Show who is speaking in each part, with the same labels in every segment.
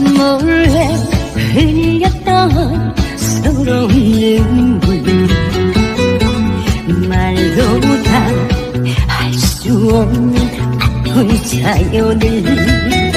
Speaker 1: 몰래 흘렸던 서로 눈물 말로 다할 수 없는 아픈 자연을.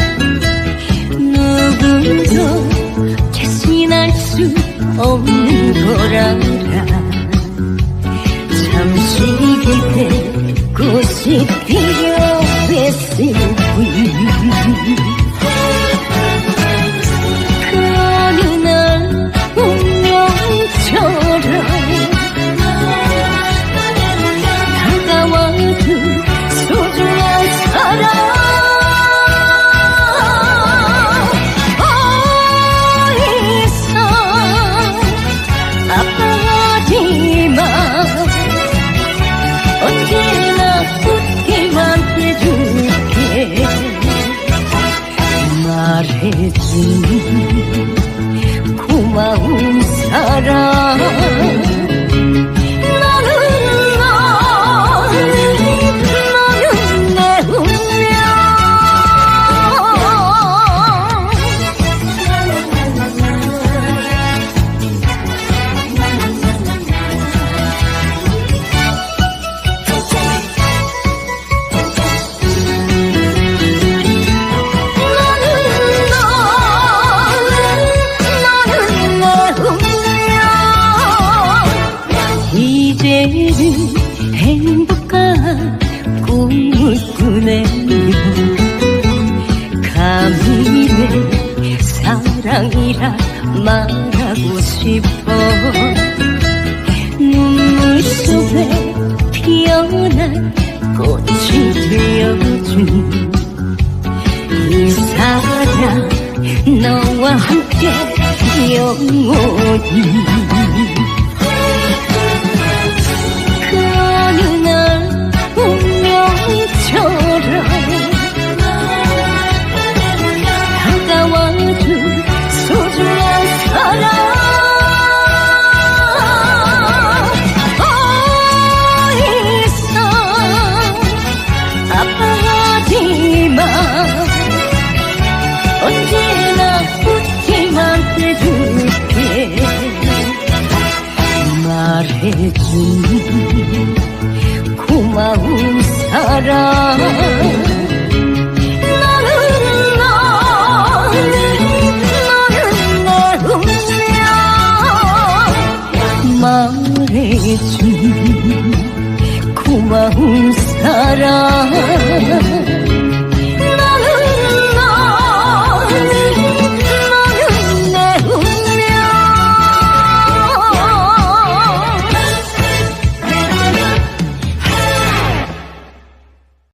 Speaker 1: 사 행복한 꿈을 꾸네요. 감히 내 사랑이라 말하고 싶어. 눈물 속에 피어난 꽃이 되어준 이 사랑 너와 함께 영원히 사랑 너는 너 너는 내 운명 말해준 고마운 사랑